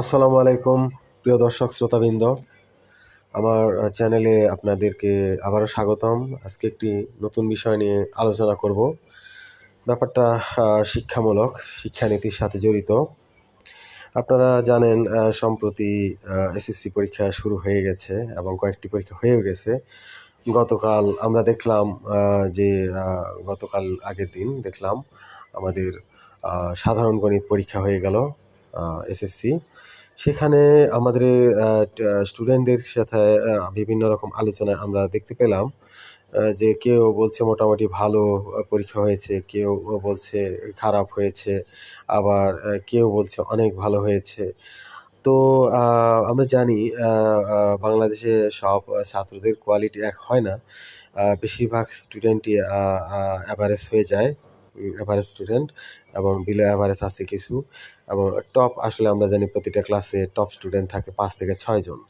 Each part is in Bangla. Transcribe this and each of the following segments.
আসসালামু আলাইকুম, প্রিয় দর্শক শ্রোতাবৃন্দ। আমার চ্যানেলে আপনাদেরকে আবারও স্বাগতম। আজকে একটি নতুন বিষয় নিয়ে আলোচনা করব। ব্যাপারটা শিক্ষামূলক, শিক্ষানীতির সাথে জড়িত। আপনারা জানেন সম্প্রতি এসএসসি পরীক্ষা শুরু হয়ে গেছে এবং কয়েকটি পরীক্ষা হয়েও গেছে। গতকাল আমরা দেখলাম যে গতকাল আগের দিন দেখলাম আমাদের সাধারণ গণিত পরীক্ষা হয়ে গেল। এসএসসি সেখানে আমাদের স্টুডেন্টদের সাথে বিভিন্ন রকম আলোচনায় আমরা দেখতে পেলাম যে কেউ বলছে মোটামুটি ভালো পরীক্ষা হয়েছে, কেউ বলছে খারাপ হয়েছে, আবার কেউ বলছে অনেক ভালো হয়েছে। তো আমরা জানি বাংলাদেশে সব ছাত্রদের কোয়ালিটি এক হয় না। বেশিরভাগ স্টুডেন্টই অ্যাভারেজ হয়ে যায়। অ্যাভারেজ স্টুডেন্ট এবং বিলো অ্যাভারেজ আছে কিছু এবং টপ আসলে আমরা জানি প্রতিটা ক্লাসে টপ স্টুডেন্ট থাকে পাঁচ থেকে ছয়জন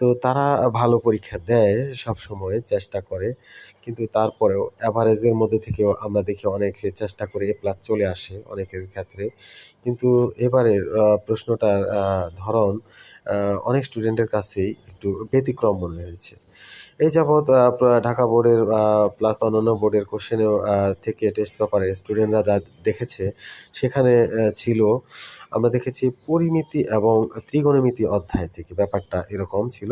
তো তারা ভালো পরীক্ষা দেয় সব সময় চেষ্টা করে। কিন্তু তারপরেও অ্যাভারেজের মধ্যে থেকেও আমরা দেখি অনেকে চেষ্টা করে এ প্লাস চলে আসে অনেকের ক্ষেত্রে। কিন্তু এবারের প্রশ্নটার ধরন অনেক স্টুডেন্টের কাছেই একটু ব্যতিক্রম মনে হয়েছে। এই যাবৎ ঢাকা বোর্ডের প্লাস অন্যান্য বোর্ডের কোশ্চেনেও থেকে টেস্ট পেপারে স্টুডেন্টরা যা দেখেছে, সেখানে ছিল, আমরা দেখেছি পরিমিতি এবং ত্রিকোণমিতি অধ্যায় থেকে ব্যাপারটা এরকম ছিল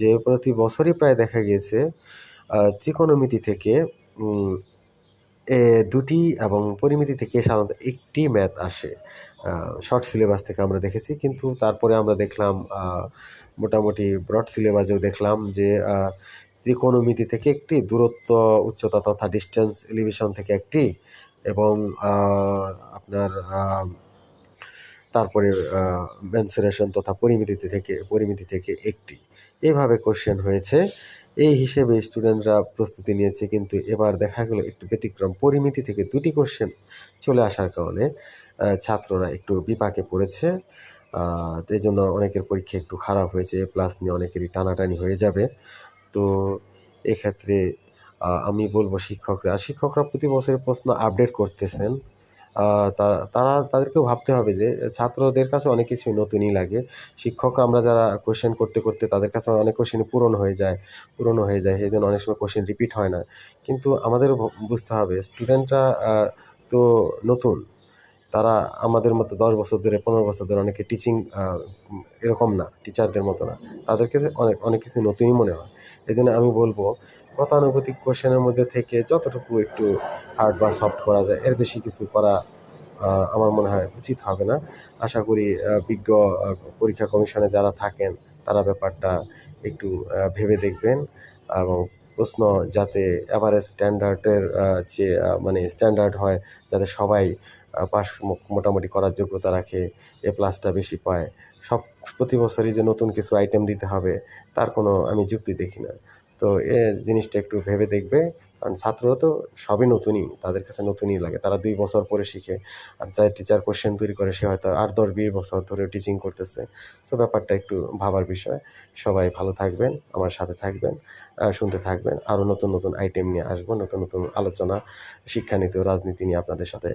যে প্রতি বছরই প্রায় দেখা গিয়েছে ত্রিকোণমিতি থেকে দুটি এবং পরিমিতি থেকে সাধারণত একটি ম্যাথ আসে। শর্ট সিলেবাস থেকে আমরা দেখেছি, কিন্তু তারপরে আমরা দেখলাম মোটামুটি ব্রড সিলেবাসেও দেখলাম যে ত্রিকোণমিতি থেকে একটি, দূরত্ব, উচ্চতা তথা ডিস্টেন্স এলিভেশন থেকে একটি এবং আপনার তারপরে মেন্সুরেশন তথা পরিমিতি থেকে পরিমিতি থেকে একটি। এভাবে কোশ্চেন হয়েছে। এই হিসেবে স্টুডেন্টরা প্রস্তুতি নিয়েছে, কিন্তু এবার দেখা গেল একটু ব্যতিক্রম। পরিমিতি থেকে দুটি কোশ্চেন চলে আসার কারণে ছাত্ররা একটু বিপাকে পড়েছে। এই জন্য অনেকের পরীক্ষা একটু খারাপ হয়েছে প্লাস নিয়ে অনেকেরই টানাটানি হয়ে যাবে। তো এক্ষেত্রে আমি বলব শিক্ষকরা শিক্ষকরা প্রতি বছরের প্রশ্ন আপডেট করতেছেন। তারা, তাদেরকেও ভাবতে হবে যে ছাত্রদের কাছে অনেক কিছুই নতুনই লাগে। শিক্ষক আমরা যারা কোশ্চেন করতে করতে তাদের কাছে অনেক কোশ্চেন পূরণ হয়ে যায় পুরনো হয়ে যায়, সেই জন্য অনেক সময় কোশ্চেন রিপিট হয় না। কিন্তু আমাদেরও ভ- বুঝতে হবে স্টুডেন্টরা তো নতুন। তারা আমাদের মতো দশ বছর ধরে, পনেরো বছর ধরে অনেকে টিচিং এরকম না টিচারদের মতো না। তাদেরকে অনেক অনেক কিছু নতুনই মনে হয়। এই জন্য আমি বলব গতানুগতিক কোশ্চেনের মধ্যে থেকে যতটুকু একটু হার্ড বা সফট করা যায়, এর বেশি কিছু করা আমার মনে হয় উচিত হবে না। আশা করি বিজ্ঞ পরীক্ষা কমিশনে যারা থাকেন, তারা ব্যাপারটা একটু ভেবে দেখবেন এবং প্রশ্ন যাতে এভারেজ স্ট্যান্ডার্ডের যে মানে স্ট্যান্ডার্ড হয়, যাতে সবাই পাস মোটামুটি করার যোগ্যতা রাখে, এ প্লাসটা বেশি পায়। সব প্রতি বছরই যে নতুন কিছু আইটেম দিতে হবে, তার কোনো আমি যুক্তি দেখি না। তো এ জিনিসটা একটু ভেবে দেখবে। কারণ ছাত্ররা তো সবই নতুনই, তাদের কাছে নতুনই লাগে। তারা দুই বছর পরে শিখে, আর যাই টিচার কোশ্চেন তৈরি করে, সে হয়তো আট, দশ, বিশ বছর ধরে টিচিং করতেছে। সো ব্যাপারটা একটু ভাবার বিষয়। সবাই ভালো থাকবেন, আমার সাথে থাকবেন শুনতে থাকবেন। আরও নতুন নতুন আইটেম নিয়ে আসব, নতুন নতুন আলোচনা, শিক্ষানীতি ও রাজনীতি নিয়ে আপনাদের সাথে